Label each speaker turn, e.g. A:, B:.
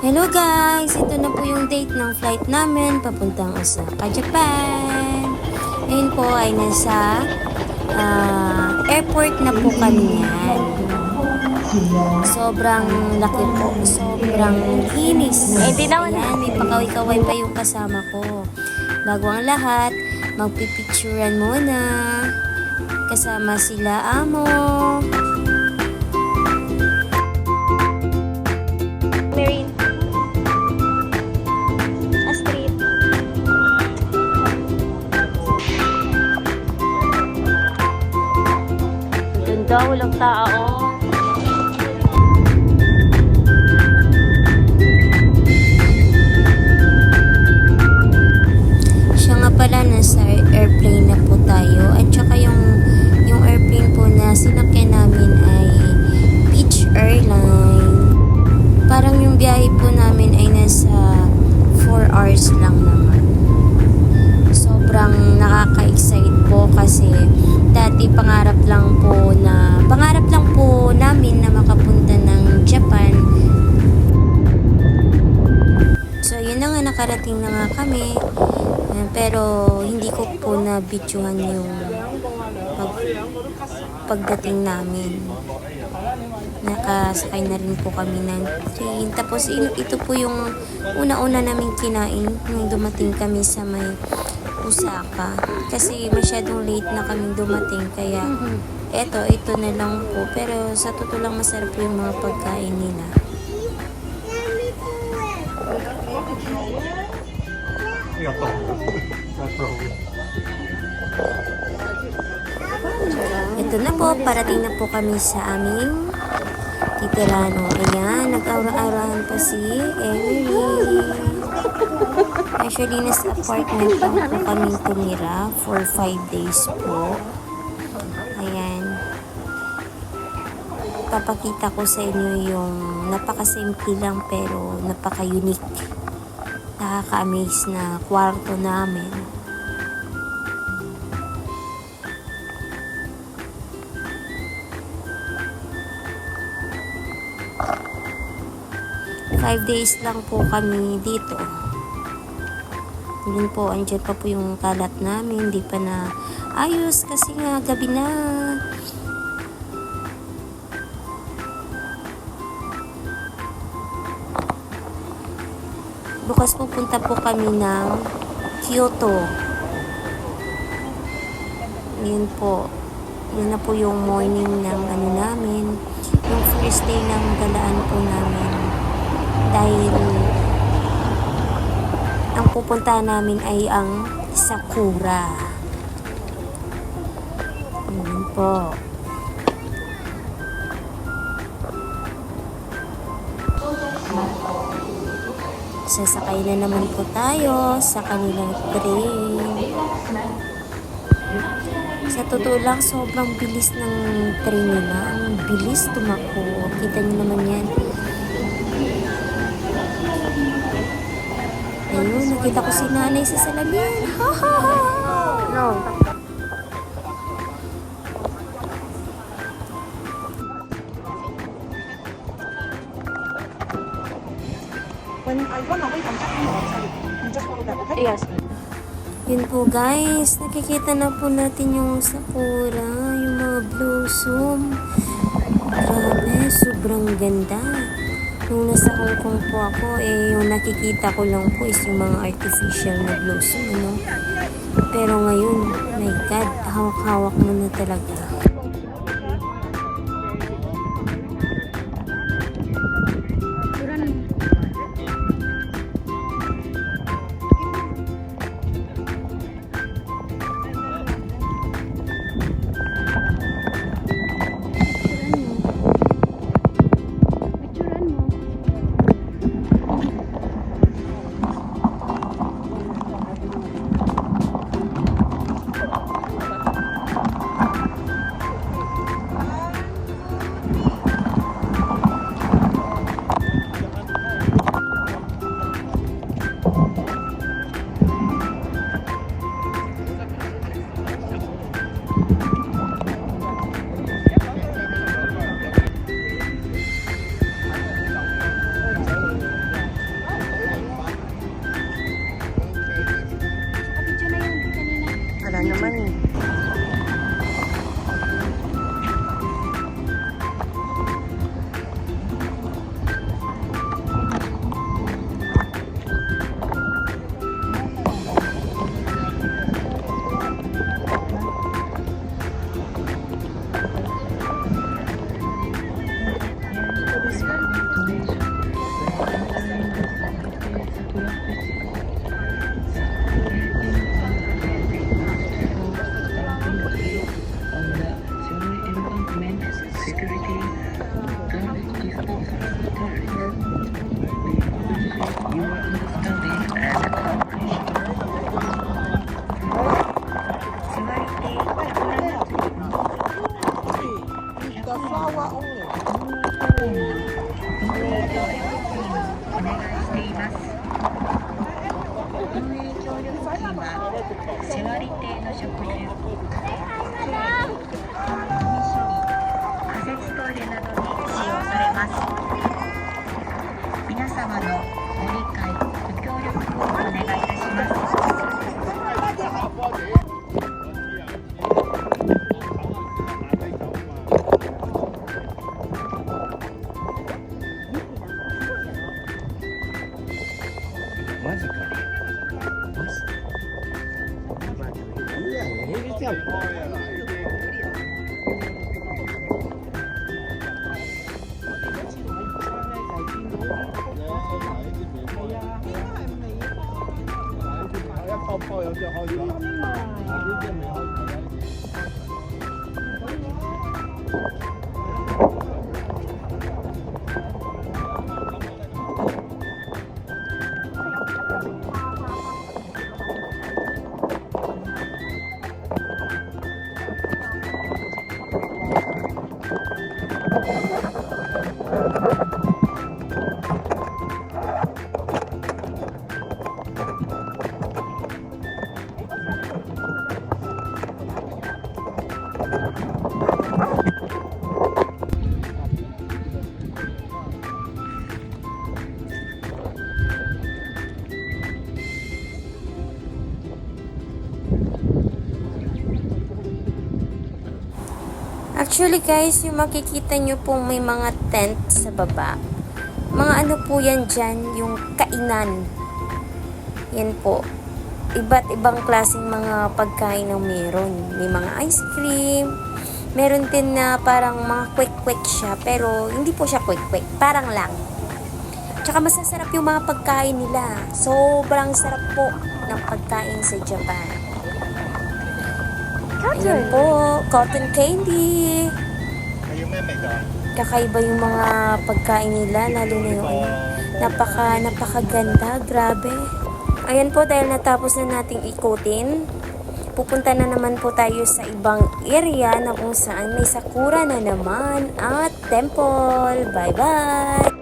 A: Hello guys! Ito na po yung date ng flight namin papuntang Osaka, Japan. Ngayon po ay nasa ah, airport na po kami yan. Sobrang laki po. Sobrang linis.
B: Eh, di naman.
A: Ayan, may pakaway-kaway pa yung kasama ko. Bago ang lahat, magpipicturean muna. Kasama sila amo.
B: Daw, walang tao.
A: Pero, hindi ko po na videohan yung pag, pagdating namin. Nakasakay na rin po kami ng train. Tapos, ito po yung una-una naming kinain nung dumating kami sa may Osaka. Kasi masyadong late na kami dumating. Kaya, eto, ito na lang po. Pero, sa totoo lang, masarap po yung mga pagkain nila. Ito na po, parating na po kami sa aming titirano. Ayan, nag-aura-aurahan pa si Emery. Actually, nasa apartment lang po kami tumira for 5 days po. Ayan. Papakita ko sa inyo yung napaka-simple lang pero napaka-unique. Nakaka-amaze na kwarto namin. Five days lang po kami dito. Yun po, andyan pa po yung kalat namin. Hindi pa na ayos kasi nga gabi na. Bukas pupunta po kami ng Kyoto. Yun po. Yun na po yung morning ng ano namin. Yung first day ng galaan po namin. Dahil ang pupunta namin ay ang Sakura. Yun po. Sasakay na naman po tayo sa kanilang train. Sa totoo lang, sobrang bilis ng train nila. Ang bilis tumakbo. Kita niyo naman yan. Ayun, nakita ko si nanay sa salamin. Ha ha ha!
B: No.
C: When I run away from that you just follow that, okay?
B: Yes.
A: Yun po guys, nakikita na po natin yung sakura, yung mga blossom. Grabe, sobrang ganda. Nung nasa Hong Kong po ako, eh, yung nakikita ko lang po is yung mga artificial na blossom, ano. Pero ngayon, my God, hawak-hawak mo na talaga.
D: ไปทำมาแล้ว Pauline.
A: Actually guys, yung makikita nyo pong may mga tent sa baba. Mga ano po yan dyan, yung kainan. Yan po. Iba't ibang klaseng mga pagkain ang meron. May mga ice cream. Meron din na parang mga quick-quick siya. Pero hindi po siya quick-quick. Parang lang. Tsaka masasarap yung mga pagkain nila. Sobrang sarap po ng pagkain sa Japan. Ayan po, cotton candy. Kakaiba yung mga pagkain nila, lalo na ano, napaka, napakaganda, grabe. Ayan po, dahil natapos na nating ikutin, pupunta na naman po tayo sa ibang area na kung saan may sakura na naman at temple. Bye-bye!